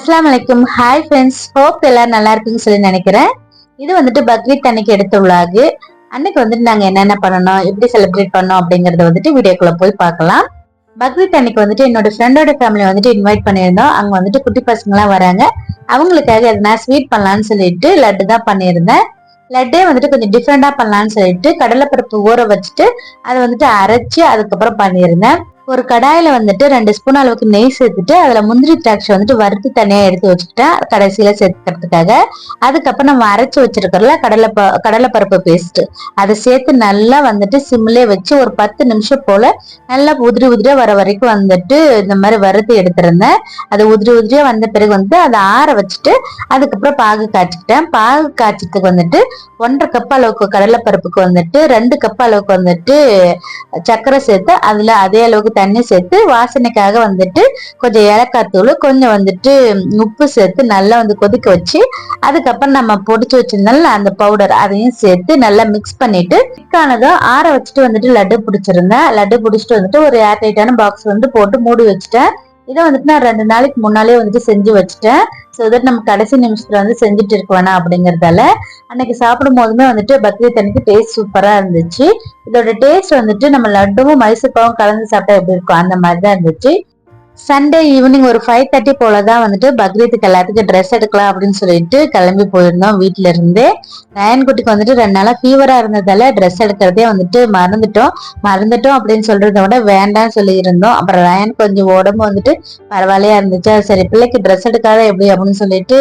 அஸ்லாம் வலைக்கும் hi friends hope எல்லாரும் நல்லா இருக்குன்னு சொல்லி நினைக்கிறேன். இது வந்துட்டு பக்ரீத் அன்னைக்கு எடுத்த விழாகு அன்னைக்கு வந்துட்டு நாங்க என்னென்ன பண்ணணும் எப்படி செலிப்ரேட் பண்ணோம் அப்படிங்கறத வந்துட்டு வீடியோக்குள்ள போய் பார்க்கலாம். பக்ரீத் அன்னைக்கு வந்துட்டு என்னோட ஃப்ரெண்டோட ஃபேமிலி வந்துட்டு இன்வைட் பண்ணியிருந்தோம். அங்க வந்துட்டு குட்டி பசங்களாம் வராங்க. அவங்களுக்காக எதனா ஸ்வீட் பண்ணலாம்னு சொல்லிட்டு லட்டு தான் பண்ணியிருந்தேன். லட்டே வந்துட்டு கொஞ்சம் டிஃப்ரெண்டா பண்ணலாம்னு சொல்லிட்டு கடலைப்பருப்பு ஊற வச்சுட்டு அதை வந்துட்டு அரைச்சு அதுக்கப்புறம் பண்ணியிருந்தேன். ஒரு கடாயில வந்துட்டு ரெண்டு ஸ்பூன் அளவுக்கு நெய் சேர்த்துட்டு அதுல முந்திரி திராட்சை வந்துட்டு வறுத்து தனியா எடுத்து வச்சுக்கிட்டேன். கடைசியில சேர்த்துக்கிறதுக்காக அதுக்கப்புறம் நம்ம அரைச்சு வச்சிருக்கிறோம்ல கடலை கடலைப்பருப்பு பேஸ்ட் அதை சேர்த்து நல்லா வந்துட்டு சிம்லே வச்சு ஒரு பத்து நிமிஷம் போல நல்லா உதிரி உதிரியா வர வரைக்கும் வந்துட்டு இந்த மாதிரி வறுத்து எடுத்திருந்தேன். அது உதிரி உதிரியா வந்த பிறகு வந்து அதை ஆற வச்சுட்டு அதுக்கப்புறம் பாகு காய்ச்சிக்கிட்டேன். பாகு காய்ச்சதுக்கு வந்துட்டு ஒன்றரை கப் அளவுக்கு கடலைப்பருப்புக்கு வந்துட்டு ரெண்டு கப் அளவுக்கு வந்துட்டு சர்க்கரை சேர்த்து அதுல அதே அளவுக்கு தண்ணி சேர்த்து வாசனைக்காக வந்துட்டு கொஞ்சம் ஏலக்காய் தூள் கொஞ்சம் வந்துட்டு உப்பு சேர்த்து நல்லா வந்து கொதிக்க வச்சு அதுக்கப்புறம் நம்ம பொடிச்சு வச்சிருந்தால அந்த பவுடர் அதையும் சேர்த்து நல்லா மிக்ஸ் பண்ணிட்டு ஆனதும் ஆற வச்சுட்டு வந்துட்டு லட்டு பிடிச்சிருந்தேன். லட்டு பிடிச்சிட்டு வந்துட்டு ஒரு ஏர்டைட்டான பாக்ஸ் வந்து போட்டு மூடி வச்சுட்டேன். இதை வந்துட்டு நான் ரெண்டு நாளைக்கு முன்னாலே வந்துட்டு செஞ்சு வச்சுட்டேன். ஸோ தட் நம்ம கடைசி நிமிஷத்துல வந்து செஞ்சுட்டு இருக்க வேணாம் அப்படிங்கறதால அன்னைக்கு சாப்பிடும் போதுமே வந்துட்டு பக்ரீத் அன்னைக்கு டேஸ்ட் சூப்பரா இருந்துச்சு. இதோட டேஸ்ட் வந்துட்டு நம்ம லட்டுவும் மைசூர்பாவும் கலந்து சாப்பிட்டா எப்படி இருக்கும் அந்த மாதிரி தான் இருந்துச்சு. சண்டே ஈவினிங் ஒரு ஃபைவ் தேர்ட்டி போல தான் வந்துட்டு பக்ரீத்துக்கு எல்லாத்துக்கும் ட்ரெஸ் எடுக்கலாம் அப்படின்னு சொல்லிட்டு கிளம்பி போயிருந்தோம் வீட்டுல இருந்தே. குட்டிக்கு வந்துட்டு ரெண்டு நாளா ஃபீவரா இருந்ததால ட்ரெஸ் எடுக்கிறதே வந்துட்டு மறந்துட்டோம். மறந்துட்டோம் அப்படின்னு சொல்றத விட வேண்டாம்னு சொல்லி இருந்தோம் அப்புறம் ரயன் கொஞ்சம் உடம்பு வந்துட்டு பரவாயில்லையா இருந்துச்சு? சரி பிள்ளைக்கு ட்ரெஸ் எடுக்காத எப்படி அப்படின்னு சொல்லிட்டு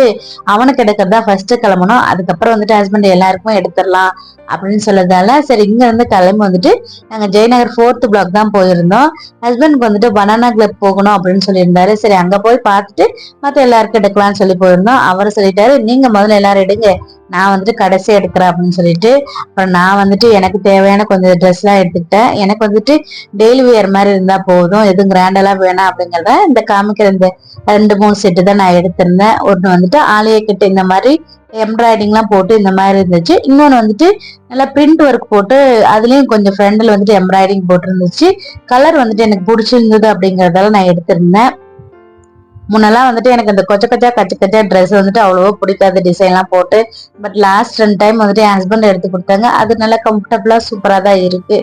அவனுக்கு எடுக்கிறதா ஃபர்ஸ்ட் கிளம்பணும். அதுக்கப்புறம் வந்துட்டு ஹஸ்பண்ட் எல்லாருக்கும் எடுத்துடலாம் அப்படின்னு சொல்லதால சரி இங்க இருந்து கிளம்பி வந்துட்டு நாங்க ஜெயநகர் ஃபோர்த் பிளாக் தான் போயிருந்தோம். ஹஸ்பண்ட்க்கு வந்துட்டு பனானா கிளப் போகணும் அப்படின்னு சொல்லியிருந்தாரு. சரி அங்க போய் பார்த்துட்டு மத்த எல்லாருக்கும் எடுக்கலாம்னு சொல்லி போயிருந்தோம். அவர் சொல்லிட்டாரு நீங்க முதல்ல எல்லாரும் எடுங்க. நான் வந்துட்டு கடைசி எடுக்கிறேன் அப்படின்னு சொல்லிட்டு. அப்புறம் நான் வந்துட்டு எனக்கு தேவையான கொஞ்சம் ட்ரெஸ் எல்லாம் எடுத்துக்கிட்டேன். எனக்கு வந்துட்டு டெய்லி வியர் மாதிரி இருந்தா போதும். எதுவும் கிராண்டெல்லாம் வேணாம் அப்படிங்கறத இந்த காமிக்கிற இந்த ரெண்டு மூணு செட்டு தான் நான் எடுத்திருந்தேன். ஒன்று வந்துட்டு ஆலய கிட்ட இந்த மாதிரி எம்ப்ராய்டிங்லாம் போட்டு இந்த மாதிரி இருந்துச்சு. இன்னொன்று வந்துட்டு நல்லா பிரிண்ட் ஒர்க் போட்டு அதுலேயும் கொஞ்சம் ஃப்ரெண்டில் வந்துட்டு எம்ப்ராய்டிங் போட்டிருந்துச்சு. கலர் வந்துட்டு எனக்கு பிடிச்சிருந்தது அப்படிங்கிறதால நான் எடுத்திருந்தேன். முன்னெல்லாம் வந்துட்டு எனக்கு இந்த கொச்ச கொச்சா கச்ச கச்சா ட்ரெஸ் வந்துட்டு அவ்வளோவா பிடிக்காத. டிசைன்லாம் போட்டு பட் லாஸ்ட் ரெண்டு டைம் வந்துட்டு என் ஹஸ்பண்ட் எடுத்து கொடுத்தாங்க. அது நல்லா கம்ஃபர்டபுளாக சூப்பராக தான் இருக்குது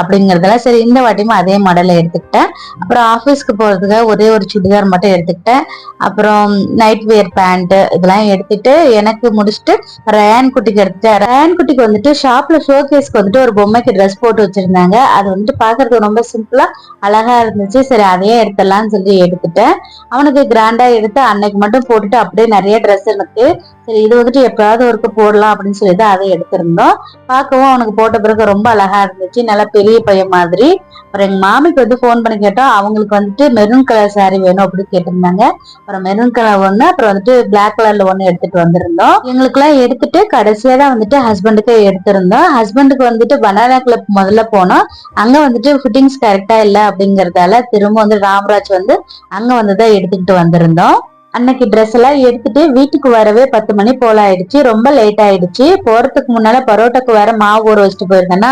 அப்படிங்கிறதெல்லாம் சரி இந்த வாட்டியும் அதே மாடலை எடுத்துக்கிட்டேன். அப்புறம் ஆஃபீஸ்க்கு போகிறதுக்காக ஒரே ஒரு சுடிதார் மட்டும் எடுத்துக்கிட்டேன். அப்புறம் நைட் வியர் பேண்ட்டு இதெல்லாம் எடுத்துட்டு எனக்கு முடிச்சுட்டு ரயான் குட்டிக்கு எடுத்துட்டேன். ரயான் குட்டிக்கு வந்துட்டு ஷாப்பில் ஷோகேஸ்க்கு வந்துட்டு ஒரு பொம்மைக்கு ட்ரெஸ் போட்டு வச்சுருந்தாங்க. அது வந்துட்டு பார்க்குறதுக்கு ரொம்ப சிம்பிளாக அழகாக இருந்துச்சு. சரி அதையே எடுத்துடலாம்னு சொல்லி எடுத்துட்டேன். அவனுக்கு கிராண்டா எடுத்து அன்னைக்கு மட்டும் போட்டுட்டு அப்படியே நிறைய ட்ரெஸ் எனக்கு சரி இது வந்துட்டு எப்பயாவது ஒருக்கு போடலாம் அப்படின்னு சொல்லிட்டு அதை எடுத்திருந்தோம். பார்க்கவும் அவனுக்கு போட்ட பிறகு ரொம்ப அழகா இருந்துச்சு. நல்லா பெரிய பையன் மாதிரி. அப்புறம் எங்க மாமிக்கு வந்து ஃபோன் பண்ணி கேட்டோம். அவங்களுக்கு வந்துட்டு மெரூன் கலர் சாரி வேணும் அப்படின்னு கேட்டிருந்தாங்க. அப்புறம் மெரூன் கலர் ஒண்ணு அப்புறம் வந்துட்டு பிளாக் கலர்ல ஒன்று எடுத்துட்டு வந்திருந்தோம். எங்களுக்கு எல்லாம் எடுத்துட்டு கடைசியா தான் வந்துட்டு ஹஸ்பண்டுக்கு எடுத்திருந்தோம். ஹஸ்பண்டுக்கு வந்துட்டு பனானா கிளப் முதல்ல போனோம். அங்க வந்துட்டு ஃபிட்டிங்ஸ் கரெக்டா இல்ல அப்படிங்கறதால திரும்ப வந்து ராம்ராஜ் வந்து அங்க வந்துதான் எடுத்துக்கிட்டு வந்திருந்தோம். அன்னைக்கு ட்ரெஸ் எல்லாம் எடுத்துட்டு வீட்டுக்கு வரவே பத்து மணி போல ஆயிடுச்சு. ரொம்ப லேட் ஆயிடுச்சு. போறதுக்கு முன்னால பரோட்டாக்கு வேற மாவு ஊற வச்சுட்டு போயிருந்தேன்னா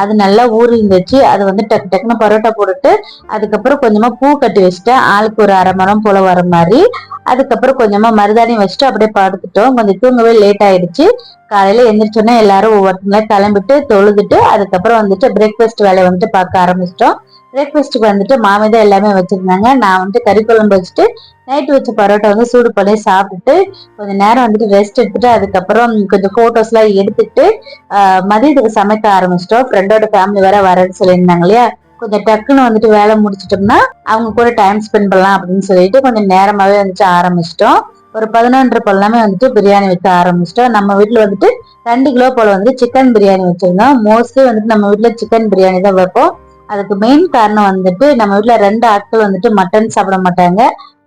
அது நல்லா ஊறி இருந்துச்சு அது வந்து டக்கு டக்குன்னு பரோட்டா போட்டுட்டு அதுக்கப்புறம் கொஞ்சமா பூ கட்டி வச்சுட்டேன். ஆளுக்கு ஒரு அரை மரம் போல வர மாதிரி. அதுக்கப்புறம் கொஞ்சமா மருதாணி வச்சுட்டு அப்படியே படுத்துட்டோம். கொஞ்சம் தூங்கவே லேட் ஆயிடுச்சு. காலையில எந்திரிச்சோன்னே எல்லாரும் ஒவ்வொருத்தங்களா கிளம்பிட்டு தொழுதுட்டு அதுக்கப்புறம் வந்துட்டு பிரேக்ஃபாஸ்ட் வேலையை வந்துட்டு பார்க்க ஆரம்பிச்சிட்டோம். பிரேக்ஃபாஸ்ட்டுக்கு வந்துட்டு மாமி தான் எல்லாமே வச்சுருந்தாங்க. நான் வந்துட்டு கறி குழம்பு வச்சுட்டு நைட்டு வச்ச பரோட்டா வந்து சூடு பண்ணி சாப்பிட்டுட்டு கொஞ்சம் நேரம் வந்துட்டு ரெஸ்ட் எடுத்துட்டு அதுக்கப்புறம் கொஞ்சம் ஃபோட்டோஸ்லாம் எடுத்துட்டு மதியத்துக்கு சமைக்க ஆரம்பிச்சிட்டோம். ஃப்ரெண்டோட ஃபேமிலி வேற வரேன்னு சொல்லியிருந்தாங்க இல்லையா? கொஞ்சம் டக்குன்னு வந்துட்டு வேலை முடிச்சிட்டோம்னா அவங்க கூட டைம் ஸ்பெண்ட் பண்ணலாம் அப்படின்னு சொல்லிட்டு கொஞ்சம் நேரமாவே வந்துட்டு ஆரம்பிச்சிட்டோம். ஒரு பதினொன்று போலாமே வந்துட்டு பிரியாணி வைக்க ஆரம்பிச்சிட்டோம். நம்ம வீட்டில் வந்துட்டு ரெண்டு கிலோ போல வந்து சிக்கன் பிரியாணி வச்சிருந்தோம். மோஸ்ட்லி வந்துட்டு நம்ம வீட்டில் சிக்கன் பிரியாணி தான் வைப்போம். அதுக்கு மெயின் காரணம் வந்துட்டு நம்ம வீட்டுல ரெண்டு ஆட்கள் வந்துட்டு மட்டன் சாப்பிட மாட்டாங்க.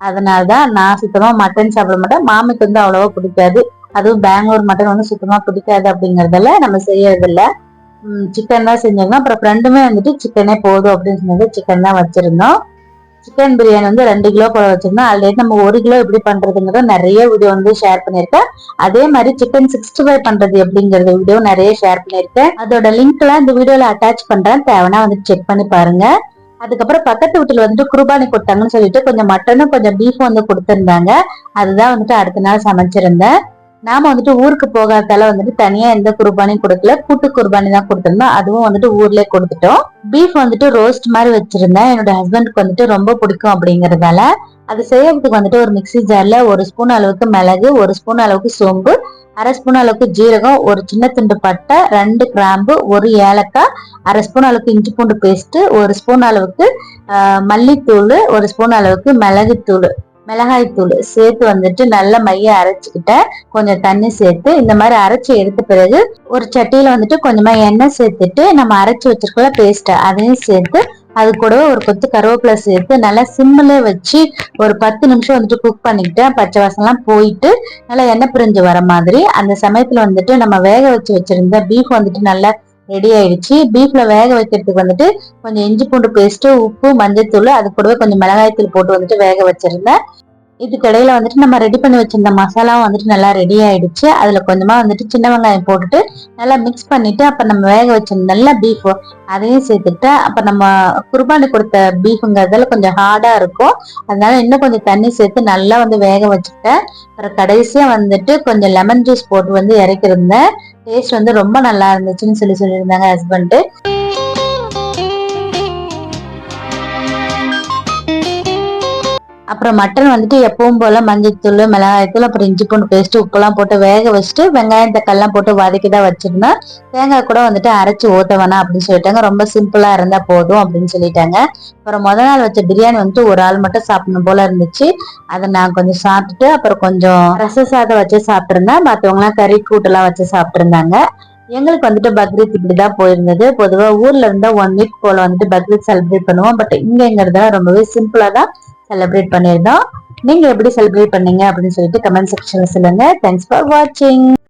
அதனாலதான் நான் சுத்தமா மட்டன் சாப்பிட மாட்டேன். மாமிக்கு வந்து அவ்வளவா பிடிக்காது. அதுவும் பெங்களூர் மட்டன் வந்து சுத்தமா பிடிக்காது அப்படிங்கிறதால நம்ம செய்யறதில்ல. சிக்கன் தான் செஞ்சிருந்தோம். அப்புறம் ஃப்ரெண்டுமே வந்துட்டு சிக்கனே போதும் அப்படின்னு சொன்னது சிக்கன் தான் வச்சிருந்தோம். சிக்கன் பிரியாணி வந்து ரெண்டு கிலோ போல வச்சிருந்தோம். ஆல்ரெடி நம்ம ஒரு கிலோ எப்படி பண்றதுங்கிறத நிறைய வீடியோ வந்து ஷேர் பண்ணிருக்கேன் அதே மாதிரி சிக்கன் சிக்ஸ்டி ஃபைவ் பண்றது எப்படிங்கறது வீடியோ நிறைய ஷேர் பண்ணிருக்கேன் அதோட லிங்க் எல்லாம் இந்த வீடியோல அட்டாச் பண்றேன். தேவைன்னா வந்து செக் பண்ணி பாருங்க. அதுக்கப்புறம் பக்கத்து வீட்டுல வந்துட்டு குருபானி கொடுத்தாங்கன்னு சொல்லிட்டு கொஞ்சம் மட்டனும் கொஞ்சம் பீஃபும் வந்து கொடுத்துருந்தாங்க. அதுதான் வந்துட்டு அடுத்த நாள் சமைச்சிருந்தேன். நாம வந்துட்டு ஊருக்கு போகாதால வந்துட்டு தனியா எந்த குர்பானியும் கொடுக்கல. கூட்டு குர்பானி தான் கொடுத்துருந்தோம். அதுவும் வந்துட்டு ஊர்லயே கொடுத்துட்டோம். பீஃப் வந்துட்டு ரோஸ்ட் மாதிரி வச்சிருந்தேன். என்னோட ஹஸ்பண்டுக்கு வந்துட்டு ரொம்ப பிடிக்கும் அப்படிங்கறதால அது செய்யறதுக்கு வந்துட்டு ஒரு மிக்சி ஜார்ல ஒரு ஸ்பூன் அளவுக்கு மிளகு ஒரு ஸ்பூன் அளவுக்கு சோம்பு அரை ஸ்பூன் அளவுக்கு ஜீரகம் ஒரு சின்ன துண்டு பட்டை ரெண்டு கிராம்பு ஒரு ஏலக்காய் அரை ஸ்பூன் அளவுக்கு இஞ்சி பூண்டு பேஸ்ட் ஒரு ஸ்பூன் அளவுக்கு மல்லித்தூள் ஒரு ஸ்பூன் அளவுக்கு மிளகுத்தூள். மிளகாய்த்தூள் சேர்த்து வந்துட்டு நல்ல மைய அரைச்சிக்கிட்ட கொஞ்சம் தண்ணி சேர்த்து இந்த மாதிரி அரைச்சி எடுத்த பிறகு ஒரு சட்டியில வந்துட்டு கொஞ்சமா எண்ணெய் சேர்த்துட்டு நம்ம அரைச்சி வச்சிருக்கோம் பேஸ்ட் அதையும் சேர்த்து அது கூடவே ஒரு கொத்து கருவேப்பிலை சேர்த்து நல்லா சிம்மில் வச்சு ஒரு பத்து நிமிஷம் வந்துட்டு குக் பண்ணிக்கிட்டேன் பச்சை வாசம்லாம் போயிட்டு நல்லா எண்ணெய் பிரிஞ்சு வர மாதிரி அந்த சமயத்தில் வந்துட்டு நம்ம வேக வச்சு வச்சிருந்த பீஃப் வந்துட்டு நல்லா ரெடி ஆயிடுச்சு. பீஃப்ல வேக வைக்கிறதுக்கு வந்துட்டு கொஞ்சம் இஞ்சி பூண்டு பேஸ்ட்டு உப்பு மஞ்சத்தூள் அது கூடவே கொஞ்சம் மிளகாய் தூள் போட்டு வந்துட்டு வேக வச்சிருந்தேன். இதுக்கு இடையில வந்துட்டு நம்ம ரெடி பண்ணி வச்சிருந்த மசாலாவும் வந்துட்டு நல்லா ரெடி ஆயிடுச்சு. அதுல கொஞ்சமா வந்துட்டு சின்ன வெங்காயம் போட்டுட்டு நல்லா மிக்ஸ் பண்ணிட்டு அப்ப நம்ம வேக வச்சிருந்த நல்ல பீஃப் அதையும் சேர்த்துட்டு அப்ப நம்ம குர்பானி கொடுத்த பீஃபுங்கிறதுல கொஞ்சம் ஹார்டா இருக்கும். அதனால இன்னும் கொஞ்சம் தண்ணி சேர்த்து நல்லா வந்து வேக வச்சுட்டேன் அப்புறம் கடைசியா வந்துட்டு கொஞ்சம் லெமன் ஜூஸ் போட்டு வந்து இறக்கிருந்தேன் டேஸ்ட் வந்து ரொம்ப நல்லா இருந்துச்சுன்னு சொல்லி சொல்லியிருந்தாங்க ஹஸ்பண்ட்டு அப்புறம் மட்டன் வந்துட்டு எப்பவும் போல மஞ்சத்தூள் மிளகாயத்தூள் அப்புறம் இஞ்சி பூண்டு பேஸ்ட் உப்புலாம் போட்டு வேக வச்சுட்டு வெங்காயம் தக்காளிலாம் போட்டு வதக்கி தான் வச்சிருந்தேன் தேங்காய் கூட வந்துட்டு அரைச்சி ஊத்த வேணாம் அப்படின்னு சொல்லிட்டாங்க. ரொம்ப சிம்பிளா இருந்தா போதும் அப்படின்னு சொல்லிட்டாங்க. அப்புறம் முத நாள் வச்ச பிரியாணி வந்துட்டு ஒரு ஆள் மட்டும் சாப்பிடணும் போல இருந்துச்சு. அதை நான் கொஞ்சம் சாப்பிட்டுட்டு அப்புறம் கொஞ்சம் ரச சாதம் வச்சு சாப்பிட்டுருந்தேன். மற்றவங்களாம் கறி கூட்டெல்லாம் வச்சு சாப்பிட்டுருந்தாங்க. எங்களுக்கு வந்துட்டு பக்ரீத் இப்படிதான் போயிருந்தது. பொதுவாக ஊர்ல இருந்தா ஒன் வீக் போல வந்துட்டு பக்ரீத் செலிப்ரேட் பண்ணுவோம். பட் இங்கிறத ரொம்பவே சிம்பிளா தான் செலிப்ரேட் பண்ணியிருந்தோம். நீங்க எப்படி செலிப்ரேட் பண்ணீங்க அப்படின்னு சொல்லிட்டு கமெண்ட் செக்ஷன்ல சொல்லுங்க. தேங்க்ஸ் ஃபார் வாட்சிங்